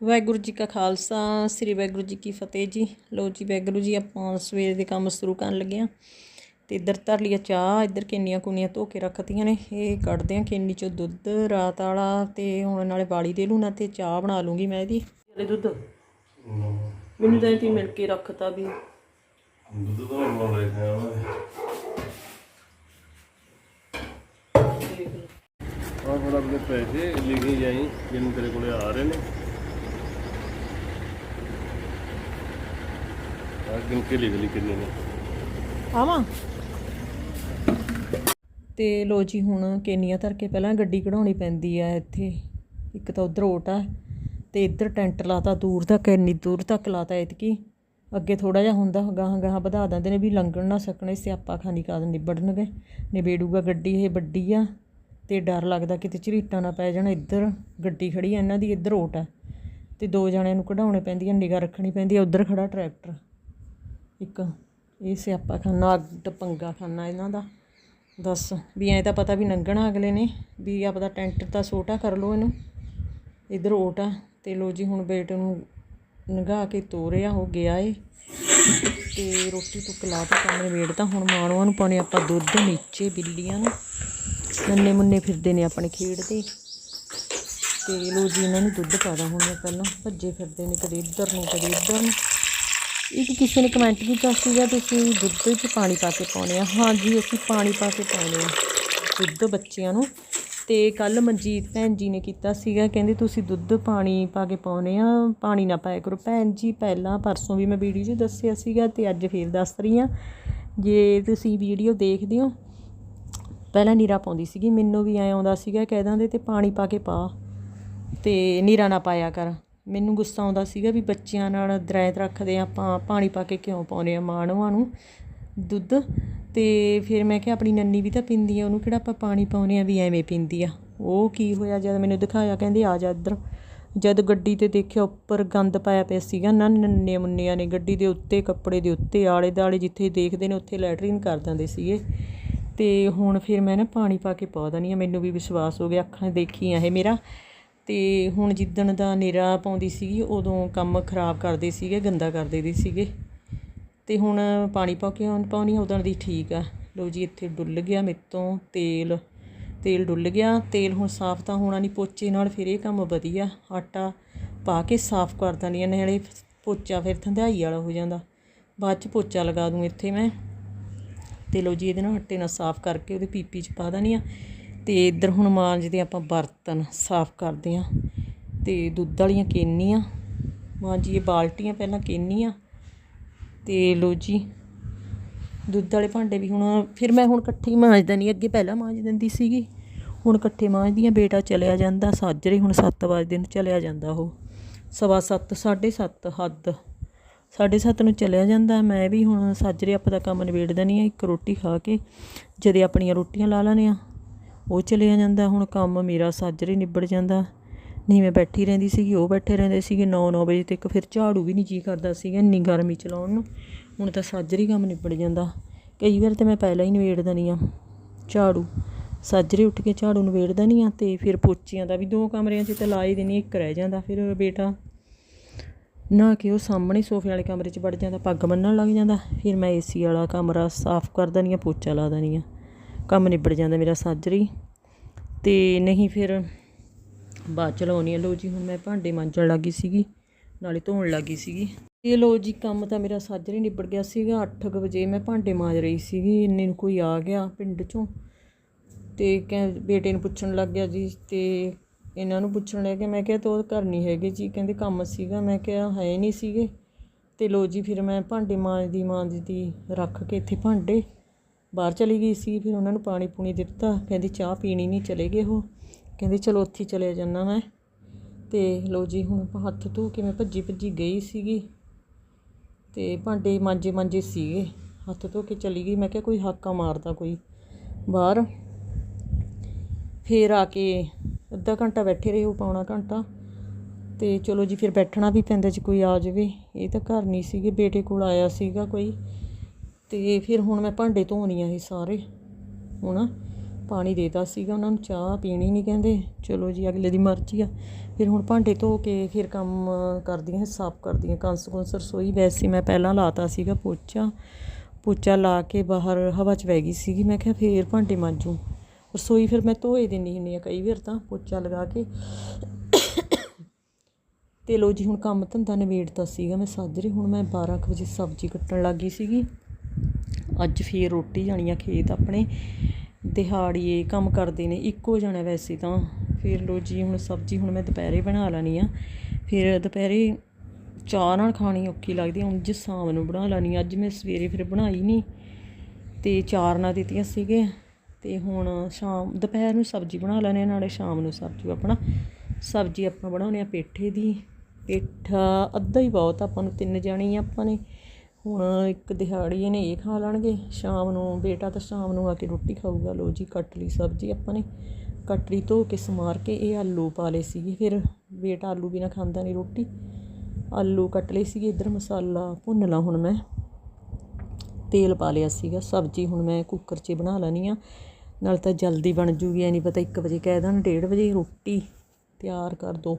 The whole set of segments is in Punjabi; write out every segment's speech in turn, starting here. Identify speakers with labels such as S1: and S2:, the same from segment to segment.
S1: ਵਾਹਿਗੁਰੂ ਜੀ ਕਾ ਖਾਲਸਾ ਸ੍ਰੀ ਵਾਹਿਗੁਰੂ ਜੀ ਕੀ ਫਤਿਹ ਜੀ। ਲੋ ਜੀ ਵਾਹਿਗੁਰੂ ਜੀ ਆਪਾਂ ਸਵੇਰ ਦੇ ਕੰਮ ਸ਼ੁਰੂ ਕਰਨ ਲੱਗੇ ਆ ਤੇ ਇੱਧਰ ਧਰ ਲਿਆ ਚਾਹ ਇੱਧਰ ਕਿੰਨੀਆਂ ਕੁੰਨੀਆਂ ਧੋ ਕੇ ਰੱਖਤੀਆਂ ਨੇ। ਇਹ ਕੱਢਦੇ ਆ ਕਿੰਨੀ ਚੋਂ ਦੁੱਧ ਰਾਤ ਵਾਲਾ ਤੇ ਹੁਣ ਨਾਲੇ ਬਾਲੀ ਦੇ ਲੂਣਾ ਤੇ ਚਾਹ ਬਣਾ ਲੂੰਗੀ ਮੈਂ ਇਹਦੀ। ਚਲੇ ਦੁੱਧ? ਮੈਨੂੰ ਤਾਂ ਇਹ ਮਿਲ ਕੇ ਰੱਖਤਾ ਵੀ।
S2: ਦੁੱਧ ਤਾਂ ਬਣਾ ਲੈ ਕੇ ਆਵਾਂ
S1: ਦੇਖ ਲਓ।
S2: ਆ ਥੋੜਾ ਆਪਣੇ ਪੈਸੇ ਲਿਖੀ ਜਾਈ ਜਿੰਨ ਤੇਰੇ ਕੋਲੇ ਆ ਰਹੇ ਨੇ। ਗਿਣ ਕੇ ਲਿਖ ਲਈ ਕਿੰਨੇ ਨੇ।
S1: ਆਵਾਂ। ਤੇ ਲੋ ਜੀ, ਹੁਣ ਕੇਨੀਆਂ ਧਰ ਕੇ ਪਹਿਲਾਂ ਗੱਡੀ ਕਢਾਉਣੀ ਪੈਂਦੀ ਆ ਇੱਥੇ। ਇੱਕ ਤਾਂ ਉਧਰ ਓਟ ਆ ਤੇ ਇੱਧਰ ਟੈਂਟ ਲਾਤਾ ਦੂਰ ਤੱਕ, ਇੰਨੀ ਦੂਰ ਤੱਕ ਲਾਤਾ ਇਤਕੀ ਅੱਗੇ ਥੋੜਾ ਜਿਹਾ ਹੁੰਦਾ, ਗਾਹਾਂ ਗਾਹਾਂ ਵਧਾ ਦਿੰਦੇ ਨੇ ਵੀ ਲੰਘਣ ਨਾ ਸਕਣ ਇਸ ਸਿਆਪਾ ਖਾਨੀ ਕਾਦ ਨਿਬੜਨਗੇ। ਨਿਬੇੜੂਗਾ ਗੱਡੀ ਇਹ ਵੱਡੀ ਆ ਤੇ ਡਰ ਲੱਗਦਾ ਕਿਤੇ ਝਰੀਟਾਂ ਨਾ ਪੈ ਜਾਣ ਇੱਧਰ। ਗੱਡੀ ਖੜੀ ਆ, ਇਹਨਾਂ ਦੀ ਇੱਧਰ ਓਟ ਆ ਤੇ ਦੋ ਜਣਿਆਂ ਨੂੰ ਕਢਾਉਣੇ ਪੈਂਦੀਆਂ ਨਿਗਾ ਰੱਖਣੀ ਪੈਂਦੀ ਆ, ਉੱਧਰ ਖੜਾ ਟਰੈਕਟਰ। ਇੱਕ ਇਹ ਸਿਆਪਾ ਖਾਨਾ ਅੱਡ ਪੰਗਾ ਖਾਨਾ ਇਹਨਾਂ ਦਾ। ਦੱਸ ਵੀ ਐਂ ਤਾਂ ਪਤਾ ਵੀ ਲੰਘਣਾ ਅਗਲੇ ਨੇ, ਵੀ ਆਪਦਾ ਟੈਂਟ ਤਾਂ ਛੋਟਾ ਕਰ ਲਓ ਇਹਨੂੰ। ਇਧਰ ਓਟਾ ਤੇ ਲੋ ਜੀ, ਹੁਣ ਬੇਟ ਨੂੰ ਨਗਾ ਕੇ ਤੋਰਿਆ ਹੋ ਗਿਆ ਏ। ਤੇ ਰੋਟੀ ਟੁੱਕ ਲਾ ਕੇ ਕੰਮ ਨਿਬੇੜ ਤਾਂ। ਹੁਣ ਮਾਣੂਆਂ ਨੂੰ ਪਾਉਣੇ ਆਪਾਂ ਦੁੱਧ, ਨੀਚੇ ਬਿੱਲੀਆਂ ਨੂੰ। ਨੰਨੇ ਮੁੰਨੇ ਫਿਰਦੇ ਨੇ ਆਪਣੇ ਖੇਡਦੇ ਤੇ ਲੋ ਜੀ, ਇਹਨਾਂ ਨੂੰ ਦੁੱਧ ਪਾ ਦਾਂ ਹੁਣ ਪਹਿਲਾਂ। ਭੱਜੇ ਫਿਰਦੇ ਨੇ ਕਦੇ ਇੱਧਰ ਨੂੰ, ਕਦੇ ਇੱਧਰ ਨੂੰ। ਇੱਕ ਕਿਸੇ ਨੇ ਕਮੈਂਟ ਕੀਤਾ ਸੀਗਾ ਤੁਸੀਂ ਦੁੱਧ 'ਚ ਪਾਣੀ ਪਾ ਕੇ ਪਾਉਣੇ ਆ। ਹਾਂਜੀ, ਅਸੀਂ ਪਾਣੀ ਪਾ ਕੇ ਪਾਉਣੇ ਆ, ਦੁੱਧ ਬੱਚਿਆਂ ਨੂੰ। ਤੇ ਕੱਲ ਮਨਜੀਤ ਭੈਣ ਜੀ ਨੇ ਕੀਤਾ ਸੀਗਾ, ਕਹਿੰਦੇ ਤੁਸੀਂ ਦੁੱਧ ਪਾਣੀ ਪਾ ਕੇ ਪਾਉਣੇ ਆ, ਪਾਣੀ ਨਾ ਪਾਇਆ ਕਰੋ। ਭੈਣ ਜੀ, ਪਹਿਲਾਂ ਪਰਸੋਂ ਵੀ ਮੈਂ ਵੀਡੀਓ 'ਚ ਦੱਸਿਆ ਸੀਗਾ ਤੇ ਅੱਜ ਫੇਰ ਦੱਸ ਰਹੀ ਆ ਜੇ ਤੁਸੀਂ ਵੀਡੀਓ ਦੇਖਦੇ ਹੋ, ਪਹਿਲਾਂ ਨੀਰਾ ਪਾਉਂਦੀ ਸੀਗੀ, ਮੈਨੂੰ ਵੀ ਐ ਆਉਂਦਾ ਸੀਗਾ ਕਹਿ ਦਿੰਦੇ ਤੇ ਪਾਣੀ ਪਾ ਕੇ ਪਾ ਤੇ ਨੀਰਾ ਨਾ ਪਾਇਆ ਕਰ। ਮੈਨੂੰ ਗੁੱਸਾ ਆਉਂਦਾ ਸੀਗਾ ਵੀ ਬੱਚਿਆਂ ਨਾਲ ਦਰਾਇਤ ਰੱਖਦੇ ਆ ਆਪਾਂ, ਪਾਣੀ ਪਾ ਕੇ ਕਿਉਂ ਪਾਉਨੇ ਆ ਮਾਣਵਾਂ ਨੂੰ ਦੁੱਧ। ਤੇ ਫਿਰ ਮੈਂ ਕਿਹਾ ਆਪਣੀ ਨੰਨੀ ਵੀ ਤਾਂ ਪੀਂਦੀ ਆ, ਉਹਨੂੰ ਕਿਹੜਾ ਆਪਾਂ ਪਾਣੀ ਪਾਉਨੇ ਆ ਵੀ ਐਵੇਂ ਪੀਂਦੀ ਆ। ਉਹ ਕੀ ਹੋਇਆ ਜਦ ਮੈਨੂੰ ਦਿਖਾਇਆ, ਕਹਿੰਦੇ ਆ ਜਾ ਇੱਧਰ। ਜਦ ਗੱਡੀ ਤੇ ਦੇਖਿਆ ਉੱਪਰ ਗੰਦ ਪਾਇਆ ਪਿਆ ਸੀਗਾ, ਨਾ ਨੰਨੇ ਮੁੰਨਿਆਂ ਨੇ, ਗੱਡੀ ਦੇ ਉੱਤੇ, ਕੱਪੜੇ ਦੇ ਉੱਤੇ ਆਲੇ ਦਾਲੇ ਜਿੱਥੇ ਦੇਖਦੇ ਨੇ ਉੱਥੇ ਲੈਟਰਿਨ ਕਰ ਦਿੰਦੇ ਸੀਗੇ। ਤੇ ਹੁਣ ਫਿਰ ਮੈਂ ਨਾ ਪਾਣੀ ਪਾ ਕੇ ਪਾ ਦਨੀ ਆ ਮੈਨੂੰ ਵੀ ਵਿਸ਼ਵਾਸ ਹੋ ਗਿਆ, ਅੱਖਾਂ ਦੇਖੀਆਂ ਇਹ ਮੇਰਾ। ਅਤੇ ਹੁਣ ਜਿੱਦਣ ਦਾ ਨੇਰਾ ਪਾਉਂਦੀ ਸੀਗੀ, ਉਦੋਂ ਕੰਮ ਖਰਾਬ ਕਰਦੇ ਸੀਗੇ, ਗੰਦਾ ਕਰਦੇ ਦੇ ਸੀਗੇ। ਅਤੇ ਹੁਣ ਪਾਣੀ ਪਾ ਕੇ ਹੁਣ ਪਾਉਣੀ ਉਦੋਂ ਦੀ ਠੀਕ ਆ। ਲਓ ਜੀ, ਇੱਥੇ ਡੁੱਲ ਗਿਆ ਮੇਰੇ ਤੋਂ ਤੇਲ। ਤੇਲ ਡੁੱਲ ਗਿਆ। ਤੇਲ ਹੁਣ ਸਾਫ਼ ਤਾਂ ਹੋਣਾ ਨਹੀਂ, ਪੋਚੇ ਨਾਲ ਫਿਰ ਇਹ ਕੰਮ ਵਧੀਆ। ਆਟਾ ਪਾ ਕੇ ਸਾਫ਼ ਕਰ ਦਿੰਦੀ ਆ, ਨਾਲੇ ਪੋਚਾ ਫਿਰ ਥੰਧਾਈ ਵਾਲਾ ਹੋ ਜਾਂਦਾ। ਬਾਅਦ ਚ ਪੋਚਾ ਲਗਾ ਦੂੰ ਇੱਥੇ ਮੈਂ। ਤੇ ਲਓ ਜੀ, ਇਹਦੇ ਨਾਲ ਆਟੇ ਨਾਲ ਸਾਫ਼ ਕਰਕੇ ਉਹਦੇ ਪੀਪੀ ਚ ਪਾ ਦੇਣੀ ਆ। ਤੇ ਇੱਧਰ ਹੁਣ ਮਾਂ ਮਾਂਜਦੇ ਆਪਾਂ ਬਰਤਨ ਸਾਫ਼ ਕਰਦੇ ਆ ਤੇ ਦੁੱਧ ਵਾਲੀਆਂ ਕੇਨੀਆਂ ਮਾਂਜੀਏ ਬਾਲਟੀਆਂ ਪਹਿਲਾਂ ਕੇਨੀਆਂ ਤੇ ਲੋ ਜੀ, ਦੁੱਧ ਵਾਲੇ ਭਾਂਡੇ ਵੀ ਹੁਣ ਫਿਰ ਮੈਂ ਹੁਣ ਇਕੱਠੀ ਮਾਂਜਦਾ ਨਹੀਂ ਅੱਗੇ ਪਹਿਲਾਂ ਮਾਂਜ ਦਿੰਦੀ ਸੀਗੀ, ਹੁਣ ਇਕੱਠੇ ਮਾਂਜਦੀਆਂ ਬੇਟਾ ਚਲਿਆ ਜਾਂਦਾ, ਸਾਜਰੇ ਹੁਣ 7 ਵਜੇ ਨੂੰ, ਚਲਿਆ ਜਾਂਦਾ ਉਹ, ਸਵਾ 7 7:30 ਹੱਦ 7:30 ਨੂੰ ਚਲਿਆ ਜਾਂਦਾ, ਮੈਂ ਵੀ ਹੁਣ ਸਾਜਰੇ ਆਪਾਂ ਦਾ ਕੰਮ ਨਿਬੇੜਦਾ ਨਹੀਂ ਆ, ਇੱਕ ਰੋਟੀ ਖਾ ਕੇ, ਜਦੇ ਆਪਣੀਆਂ ਰੋਟੀਆਂ ਲਾ ਲੈਣੇ ਆ ਉਹ ਚਲਿਆ ਜਾਂਦਾ, ਹੁਣ ਕੰਮ ਮੇਰਾ ਸਾਜਰੇ ਨਿਬੜ ਜਾਂਦਾ। ਨਹੀਂ ਮੈਂ ਬੈਠੀ ਰਹਿੰਦੀ ਸੀਗੀ, ਉਹ ਬੈਠੇ ਰਹਿੰਦੇ ਸੀਗੇ। 9-9 ਵਜੇ ਤੱਕ ਫਿਰ ਝਾੜੂ ਵੀ ਨਹੀਂ ਜੀ ਕਰਦਾ ਸੀਗਾ, ਇੰਨੀ ਗਰਮੀ ਚਲਾਉਣ ਨੂੰ। ਹੁਣ ਤਾਂ ਸਾਜਰੇ ਕੰਮ ਨਿਬੜ ਜਾਂਦਾ। ਕਈ ਵਾਰ ਤਾਂ ਮੈਂ ਪਹਿਲਾਂ ਹੀ ਨਿਬੇੜ ਦਨੀ ਆ ਝਾੜੂ। ਸਾਜਰੇ ਉੱਠ ਕੇ ਝਾੜੂ ਨਿਬੇੜ ਦਨੀ ਆ ਤੇ ਫਿਰ ਪੋਚਿਆਂ ਦਾ ਵੀ ਦੋ ਕਮਰਿਆਂ 'ਚ ਤਾਂ ਲਾ ਹੀ ਦੇਣੀ ਇੱਕ ਰਹਿ ਜਾਂਦਾ ਫਿਰ ਬੇਟਾ। ਨਾ ਕਿ ਉਹ ਸਾਹਮਣੇ ਸੋਫੇ ਵਾਲੇ ਕਮਰੇ 'ਚ ਵੜ ਜਾਂਦਾ, ਪੱਗ ਬੰਨਣ ਲੱਗ ਜਾਂਦਾ। ਫਿਰ ਮੈਂ ਏਸੀ ਵਾਲਾ ਕਮਰਾ ਸਾਫ਼ ਕਰ ਦਨੀ ਆ ਪੋਚਾ ਲਾ ਦਨੀ ਆ ਕੰਮ ਨਿਬੜ ਜਾਂਦਾ ਮੇਰਾ ਸਾਜਰੀ। ਤੇ ਨਹੀਂ ਫਿਰ ਬਾਅਦ ਚ ਲਾਉਣੀ ਆ। ਲੋ ਜੀ, ਹੁਣ ਮੈਂ ਭਾਂਡੇ ਮਾਂਜਣ ਲੱਗੀ ਸੀਗੀ, ਨਾਲੇ ਧੋਣ ਲੱਗੀ ਸੀਗੀ। ਇਹ ਲੋ ਜੀ, ਕੰਮ ਤਾਂ ਮੇਰਾ ਸਾਜਰੀ ਨਿਬੜ ਗਿਆ ਸੀਗਾ। 8 ਵਜੇ ਮੈਂ ਭਾਂਡੇ ਮਾਂਜ ਰਹੀ ਸੀਗੀ। ਇੰਨੇ ਨੂੰ ਕੋਈ ਆ ਗਿਆ ਪਿੰਡ ਚੋਂ। ਤੇ ਕਹਿ, ਬੇਟੇ ਨੂੰ ਪੁੱਛਣ ਲੱਗ ਗਿਆ ਜੀ, ਤੇ ਇਹਨਾਂ ਨੂੰ ਪੁੱਛਣ ਲੱਗ ਗਿਆ। ਮੈਂ ਕਿਹਾ, ਤੋ ਘਰ ਨਹੀਂ ਹੈਗੇ ਜੀ? ਕਹਿੰਦੇ, ਕੰਮ ਸੀਗਾ। ਮੈਂ ਕਿਹਾ, ਹੈ ਨਹੀਂ ਸੀਗੇ। ਤੇ ਲੋ ਜੀ, ਫਿਰ ਮੈਂ ਭਾਂਡੇ ਮਾਂਜਦੀ ਮਾਂਜਦੀ ਰੱਖ ਕੇ ਇੱਥੇ ਭਾਂਡੇ ਬਾਹਰ ਚਲੀ ਗਈ ਸੀ, ਫਿਰ ਉਹਨਾਂ ਨੂੰ ਪਾਣੀ ਪੂਣੀ ਦਿੱਤਾ। ਕਹਿੰਦੀ, ਚਾਹ ਪੀਣੀ ਨਹੀਂ, ਚਲੇ ਗਏ ਉਹ। ਕਹਿੰਦੀ, ਚਲੋ ਉੱਥੇ ਹੀ ਚਲੇ ਜਾਣਾ ਮੈਂ। ਤੇ ਲੋ ਜੀ, ਹੁਣ ਹੱਥ ਧੋ ਕੇ ਮੈਂ ਭੱਜੀ ਭੱਜੀ ਗਈ ਸੀਗੀ। ਤੇ ਭਾਂਡੇ ਮਾਂਜੇ ਮਾਂਜੇ ਸੀਗੇ। ਹੱਥ ਧੋ ਕੇ ਚਲੀ ਗਈ। ਮੈਂ ਕਿਹਾ, ਕੋਈ ਹਾਕਾ ਮਾਰਦਾ ਕੋਈ ਬਾਹਰ। ਫੇਰ ਆ ਕੇ ਅੱਧਾ ਘੰਟਾ ਬੈਠੇ ਰਹੇ ਉਹ, ਪੌਣਾ ਘੰਟਾ। ਤੇ ਚਲੋ ਜੀ, ਫਿਰ ਬੈਠਣਾ ਵੀ ਪੈਂਦਾ ਜੇ ਕੋਈ ਆ ਜਾਵੇ। ਇਹ ਤਾਂ ਘਰ ਨਹੀਂ ਸੀਗੇ, ਬੇਟੇ ਕੋਲ ਆਇਆ ਸੀਗਾ ਕੋਈ। ਤੇ ਫਿਰ ਹੁਣ ਮੈਂ ਭਾਂਡੇ ਧੋਣੀ ਆ ਇਹ ਸਾਰੇ। ਹੁਣ ਪਾਣੀ ਦੇਤਾ ਸੀਗਾ ਉਹਨਾਂ ਨੂੰ, ਚਾਹ ਪੀਣੀ ਨਹੀਂ ਕਹਿੰਦੇ। ਚਲੋ ਜੀ, ਅਗਲੇ ਦੀ ਮਰਜ਼ੀ ਆ। ਫਿਰ ਹੁਣ ਭਾਂਡੇ ਧੋ ਕੇ ਫਿਰ ਕੰਮ ਕਰਦੀਆਂ, ਸਾਫ਼ ਕਰਦੀਆਂ। ਕੰਸ ਕੁੰਸ ਰਸੋਈ ਵੈਸੇ ਮੈਂ ਪਹਿਲਾਂ ਲਾਤਾ ਸੀਗਾ ਪੋਚਾ। ਪੋਚਾ ਲਾ ਕੇ ਬਾਹਰ ਹਵਾ 'ਚ ਬਹਿ ਗਈ ਸੀਗੀ। ਮੈਂ ਕਿਹਾ ਫੇਰ ਭਾਂਡੇ ਮਾਂਜੂ। ਰਸੋਈ ਫਿਰ ਮੈਂ ਧੋਏ ਦਿੰਦੀ ਹੁੰਦੀ ਆ ਕਈ ਵਾਰ ਤਾਂ, ਪੋਚਾ ਲਗਾ ਕੇ। ਤੇ ਲੋ ਜੀ, ਹੁਣ ਕੰਮ ਧੰਦਾ ਨਿਬੇੜਤਾ ਸੀਗਾ ਮੈਂ ਸਾਜਰੇ। ਹੁਣ ਮੈਂ 12 ਕੁ ਵਜੇ ਸਬਜ਼ੀ ਕੱਟਣ ਲੱਗੀ ਸੀਗੀ। ਅੱਜ ਫੇਰ ਰੋਟੀ ਜਾਣੀ ਆ ਖੇਤ ਆਪਣੇ। ਦਿਹਾੜੀਏ ਕੰਮ ਕਰਦੇ ਨੇ ਇੱਕੋ ਜਣਾ ਵੈਸੇ ਤਾਂ। ਫਿਰ ਲੋ ਜੀ ਹੁਣ ਸਬਜ਼ੀ ਹੁਣ ਮੈਂ ਦੁਪਹਿਰੇ ਬਣਾ ਲੈਣੀ ਆ। ਫਿਰ ਦੁਪਹਿਰੇ ਚਾਹ ਨਾਲ ਖਾਣੀ ਔਖੀ ਲੱਗਦੀ ਹੁਣ ਜੇ ਸ਼ਾਮ ਨੂੰ ਬਣਾ ਲੈਣੀ ਅੱਜ ਮੈਂ ਸਵੇਰੇ ਫਿਰ ਬਣਾਈ ਨਹੀਂ ਤੇ ਚਾਰ ਨਾਲ ਦਿੱਤੀਆਂ ਸੀਗੇ। ਤੇ ਹੁਣ ਸ਼ਾਮ ਦੁਪਹਿਰ ਨੂੰ ਸਬਜ਼ੀ ਬਣਾ ਲੈਣੇ ਆ, ਨਾਲੇ ਸ਼ਾਮ ਨੂੰ ਸਬਜ਼ੀ ਆਪਣਾ। ਸਬਜ਼ੀ ਆਪਾਂ ਬਣਾਉਣੇ ਆ ਪੇਠੇ ਦੀ। ਪੇਠਾ ਅੱਧਾ ਹੀ ਬਹੁਤ ਆਪਾਂ ਨੂੰ ਤਿੰਨ ਜਾਣੀ ਆਪਾਂ ਨੇ। ਹੁਣ ਇੱਕ ਦਿਹਾੜੀ ਨੇ ਇਹ ਖਾ ਲੈਣਗੇ। ਸ਼ਾਮ ਨੂੰ ਬੇਟਾ ਤਾਂ ਸ਼ਾਮ ਨੂੰ ਆ ਕੇ ਰੋਟੀ ਖਾਊਗਾ। ਲੋ ਜੀ, ਕੱਟ ਲਈ ਸਬਜ਼ੀ ਆਪਾਂ ਨੇ। ਕੱਟ ਲਈ ਧੋ ਕੇ ਸਮਾਰ ਕੇ ਇਹ ਆਲੂ ਪਾ ਲਏ ਸੀਗੇ। ਫਿਰ ਬੇਟਾ ਆਲੂ ਬਿਨਾ ਖਾਂਦਾ ਨਹੀਂ ਰੋਟੀ। ਆਲੂ ਕੱਟ ਲਏ ਸੀਗੇ। ਇੱਧਰ ਮਸਾਲਾ ਭੁੰਨ ਲਾ ਹੁਣ ਮੈਂ। ਤੇਲ ਪਾ ਲਿਆ ਸੀਗਾ। ਸਬਜ਼ੀ ਹੁਣ ਮੈਂ ਕੁੱਕਰ 'ਚ ਬਣਾ ਲੈਣੀ ਆ ਨਾਲ ਤਾਂ ਜਲਦੀ ਬਣ ਜੂਗੀ, ਐ ਨਹੀਂ ਪਤਾ 1 ਵਜੇ ਕਹਿ ਦੇਣ 1:30 ਵਜੇ ਰੋਟੀ ਤਿਆਰ ਕਰ ਦੋ।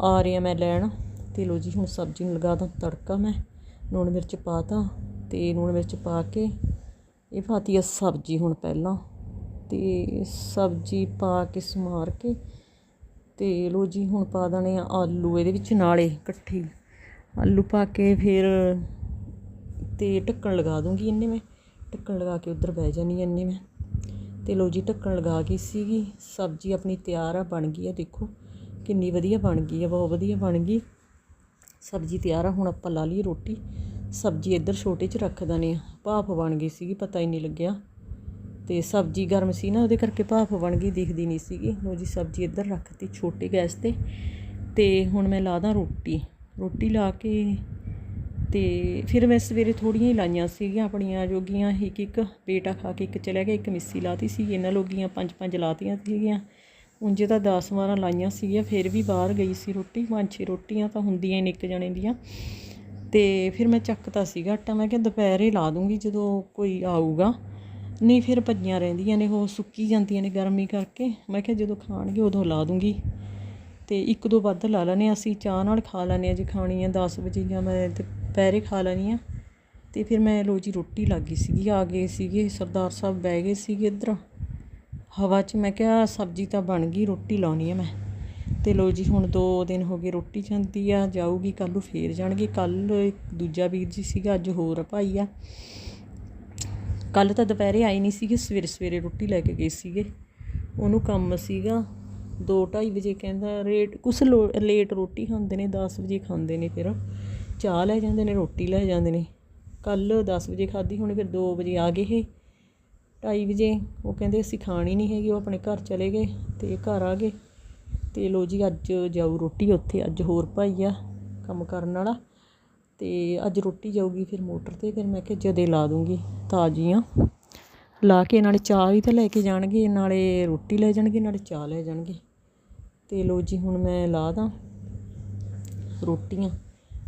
S1: ਆ ਰਹੀ ਆ ਮੈਂ ਲੈਣ। ਤੇ ਲੋ ਜੀ, ਹੁਣ ਸਬਜ਼ੀ ਨੂੰ ਲਗਾ ਦਾਂ ਤੜਕਾ ਮੈਂ। ਲੂਣ ਮਿਰਚ ਪਾਤਾ ਤੇ ਲੂਣ ਮਿਰਚ ਪਾ ਕੇ ਇਹ ਪਾਤੀ ਆ ਸਬਜ਼ੀ ਹੁਣ ਪਹਿਲਾਂ ਤੇ ਸਬਜ਼ੀ ਪਾ ਕੇ ਸਮਾਰ ਕੇ ਤੇ ਲੋ ਜੀ ਹੁਣ ਪਾ ਦੇਣੇ ਆ ਆਲੂ, ਇਹਦੇ ਵਿੱਚ ਨਾਲੇ ਇਕੱਠੀ। ਆਲੂ ਪਾ ਕੇ ਫਿਰ ਤੇ ਢੱਕਣ ਲਗਾ ਦੂੰਗੀ ਇੰਨੇ ਮੈਂ, ਢੱਕਣ ਲਗਾ ਕੇ ਉੱਧਰ ਬਹਿ ਜਾਨੀ ਇੰਨੇ ਮੈਂ। ਤੇ ਲੋ ਜੀ ਢੱਕਣ ਲਗਾ ਕੇ ਸੀਗੀ, ਸਬਜ਼ੀ ਆਪਣੀ ਤਿਆਰ ਆ, ਬਣ ਗਈ ਆ, ਦੇਖੋ ਕਿੰਨੀ ਵਧੀਆ ਬਣ ਗਈ ਆ, ਬਹੁਤ ਵਧੀਆ ਬਣ ਗਈ। ਸਬਜ਼ੀ ਤਿਆਰ ਆ, ਹੁਣ ਆਪਾਂ ਲਾ ਲਈ ਰੋਟੀ। ਸਬਜ਼ੀ ਇੱਧਰ ਛੋਟੇ 'ਚ ਰੱਖ ਦਨੇ ਆ, ਭਾਫ ਬਣ ਗਈ ਸੀਗੀ, ਪਤਾ ਹੀ ਨਹੀਂ ਲੱਗਿਆ। ਤੇ ਸਬਜ਼ੀ ਗਰਮ ਸੀ ਨਾ, ਉਹਦੇ ਕਰਕੇ ਭਾਫ ਬਣ ਗਈ, ਦਿਖਦੀ ਨਹੀਂ ਸੀਗੀ। ਲੋ ਜੀ, ਸਬਜ਼ੀ ਇੱਧਰ ਰੱਖਤੀ ਛੋਟੇ ਗੈਸ ਤੇ। ਤੇ ਹੁਣ ਮੈਂ ਲਾ ਦਾਂ ਰੋਟੀ। ਰੋਟੀ ਲਾ ਕੇ ਤੇ ਫਿਰ ਮੈਂ ਸਵੇਰੇ ਥੋੜੀਆਂ ਹੀ ਲਾਈਆਂ ਸੀਗੀਆਂ, ਆਪਣੀਆਂ ਜੋਗੀਆਂ ਇੱਕ ਇੱਕ ਬੇਟਾ ਖਾ ਕੇ ਇੱਕ ਚਲਿਆ ਗਿਆ, ਇੱਕ ਮਿੱਸੀ ਲਾਤੀ ਸੀ ਇਹਨਾਂ ਲੋਗੀਆਂ ਪੰਜ ਪੰਜ ਲਾਤੀਆਂ ਸੀਗੀਆਂ। ਉਂਝੇ ਤਾਂ 10 12 ਲਾਈਆਂ ਸੀਗੀਆਂ, ਫਿਰ ਵੀ ਬਾਹਰ ਗਈ ਸੀ ਰੋਟੀ, ਪੰਜ ਛੇ ਰੋਟੀਆਂ ਤਾਂ ਹੁੰਦੀਆਂ ਨੇ ਇੱਕ ਜਣੇ ਦੀਆਂ। ਤੇ ਫਿਰ ਮੈਂ ਚੱਕਤਾ ਸੀਗਾ ਆਟਾ, ਮੈਂ ਕਿਹਾ ਦੁਪਹਿਰੇ ਲਾ ਦੂੰਗੀ ਜਦੋਂ ਕੋਈ ਆਊਗਾ। ਨਹੀਂ, ਫਿਰ ਭੱਜੀਆਂ ਰਹਿੰਦੀਆਂ ਨੇ, ਉਹ ਸੁੱਕੀ ਜਾਂਦੀਆਂ ਨੇ ਗਰਮੀ ਕਰਕੇ। ਮੈਂ ਕਿਹਾ ਜਦੋਂ ਖਾਣਗੇ ਉਦੋਂ ਲਾ ਦੂੰਗੀ। ਤੇ ਇੱਕ ਦੋ ਵੱਧ ਲਾ ਲੈਣੇ ਅਸੀਂ ਚਾਹ ਨਾਲ ਖਾ ਲੈਣੇ ਆ ਜੇ ਖਾਣੀ ਆ 10 ਵਜੇ ਜਾਂ ਮੈਂ ਦੁਪਹਿਰੇ ਖਾ ਲੈਣੀ ਆ ਤੇ ਫਿਰ ਮੈਂ ਲੋ ਜੀ ਰੋਟੀ ਲੱਗ ਗਈ ਸੀਗੀ, ਆ ਗਏ ਸੀਗੇ, ਸਰਦਾਰ ਸਾਹਿਬ ਬਹਿ ਗਏ ਸੀਗੇ ਇੱਧਰ। ਹਵਾ 'ਚ ਮੈਂ ਕਿਹਾ, ਸਬਜ਼ੀ ਤਾਂ ਬਣ ਗਈ, ਰੋਟੀ ਲਾਉਣੀ ਆ ਮੈਂ। ਤੇ ਲੋ ਜੀ, ਹੁਣ 2 ਦਿਨ ਹੋ ਗਏ ਰੋਟੀ ਜਾਂਦੀ ਆ, ਜਾਊਗੀ ਕੱਲ ਨੂੰ ਫੇਰ ਜਾਣਗੇ। ਕੱਲ ਦੂਜਾ ਵੀਰ ਜੀ ਸੀਗਾ, ਅੱਜ ਹੋਰ ਭਾਈ ਆ। ਕੱਲ ਤਾਂ ਦੁਪਹਿਰੇ ਆਏ ਨਹੀਂ ਸੀਗੇ, ਸਵੇਰੇ ਸਵੇਰੇ ਰੋਟੀ ਲੈ ਕੇ ਗਏ ਸੀਗੇ। ਉਹਨੂੰ ਕੰਮ ਸੀਗਾ 2:30 ਵਜੇ ਕਹਿੰਦਾ, ਰੇਟ, ਕੁਛ ਲੋ- ਲੇਟ ਰੋਟੀ ਖਾਂਦੇ ਨੇ 10 ਵਜੇ ਖਾਂਦੇ ਨੇ ਫਿਰ। ਚਾਹ ਲੈ ਜਾਂਦੇ ਨੇ, ਰੋਟੀ ਲੈ ਜਾਂਦੇ ਨੇ। ਕੱਲ 10 ਵਜੇ ਖਾਧੀ, ਹੁਣ ਫਿਰ 2 ਵਜੇ ਆ ਗਏ ਇਹ। 2:30 ਵਜੇ, ਉਹ ਕਹਿੰਦੇ ਅਸੀਂ ਖਾਣੀ ਨਹੀਂ ਹੈਗੀ, ਉਹ ਆਪਣੇ ਘਰ ਚਲੇ ਗਏ ਤੇ ਘਰ ਆ ਗਏ। ਤੇ ਲੋ ਜੀ, ਅੱਜ ਜਾਊ ਰੋਟੀ ਉੱਥੇ, ਅੱਜ ਹੋਰ ਭਾਈ ਆ ਕੰਮ ਕਰਨ ਵਾਲਾ। ਤੇ ਅੱਜ ਰੋਟੀ ਜਾਊਗੀ ਫਿਰ ਮੋਟਰ ਤੇ, ਫਿਰ ਮੈਂ ਕਿਹਾ ਜਦੇ ਲਾ ਦੂੰਗੀ, ਤਾਜ਼ੀਆਂ। ਲਾ ਕੇ ਨਾਲੇ ਚਾਹ ਵੀ ਤਾਂ ਲੈ ਕੇ ਜਾਣਗੇ, ਨਾਲੇ ਰੋਟੀ ਲੈ ਜਾਣਗੇ, ਨਾਲੇ ਚਾਹ ਲੈ ਜਾਣਗੇ। ਤੇ ਲੋ ਜੀ, ਹੁਣ ਮੈਂ ਲਾ ਦਾਂ ਰੋਟੀਆਂ।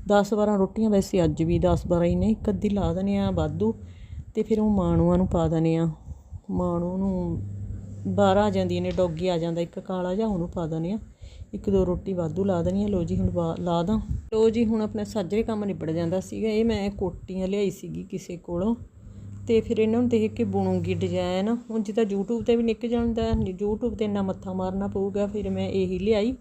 S1: 10 12 ਰੋਟੀਆਂ ਵੈਸੇ ਅੱਜ ਵੀ 10 12 ਹੀ ਨੇ, ਇੱਕ ਅੱਧੀ ਲਾ ਦਨੇ ਆ ਵਾਧੂ। ਤੇ ਫਿਰ ਉਹ ਮਾਣੂਆਂ ਨੂੰ ਪਾ ਦਨੇ ਆ। ਮਾਣੂ ਨੂੰ ਬਾਹਰ ਆ ਜਾਂਦੀਆਂ ਨੇ, ਡੋਗੀ ਆ ਜਾਂਦਾ, ਇੱਕ ਕਾਲਾ ਜਿਹਾ ਉਹਨੂੰ ਪਾ ਦਨੇ ਆ। ਇੱਕ ਦੋ ਰੋਟੀ ਵਾਧੂ ਲਾ ਦੇਣੀ ਆ। ਲੋ ਜੀ, ਹੁਣ ਵਾ- ਲਾ ਦਾਂ। ਲੋ ਜੀ, ਹੁਣ ਆਪਣਾ ਸਾਜਰੇ ਕੰਮ ਨਿਬੜ ਜਾਂਦਾ ਸੀਗਾ। ਇਹ ਮੈਂ ਕੋਟੀਆਂ ਲਿਆਈ ਸੀਗੀ ਕਿਸੇ ਕੋਲੋਂ। ਤੇ ਫਿਰ ਇਹਨਾਂ ਨੂੰ ਦੇਖ ਕੇ ਬੁਣੂਗੀ ਡਿਜ਼ਾਈਨ ਹੁਣ ਜਿੱਦਾਂ YouTube ਤੇ ਵੀ ਨਿਕ ਜਾਂਦਾ, YouTube ਤੇ ਇੰਨਾ ਮੱਥਾ ਮਾਰਨਾ ਪਊਗਾ, ਫਿਰ ਮੈਂ ਇਹੀ ਲਿਆਈ।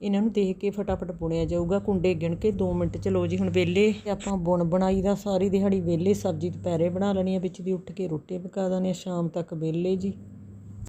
S1: ਇਹਨਾਂ ਨੂੰ ਦੇਖ ਕੇ ਫਟਾਫਟ ਬੁਣਿਆ ਜਾਊਗਾ। ਕੁੰਡੇ ਗਿਣ ਕੇ 2 ਮਿੰਟ ਚ ਲੋ ਜੀ ਹੁਣ ਵੇਲੇ। ਆਪਾਂ ਬੁਣ ਬਣਾਈ ਦਾ ਸਾਰੀ ਦਿਹਾੜੀ ਵੇਲੇ ਸਬਜ਼ੀ ਦੁਪਹਿਰੇ ਬਣਾ ਲੈਣੀ ਆ, ਵਿੱਚ ਦੀ ਉੱਠ ਕੇ ਰੋਟੀ ਪਕਾ ਦਾਨੇ ਆ ਸ਼ਾਮ ਤੱਕ ਵੇਲੇ ਜੀ।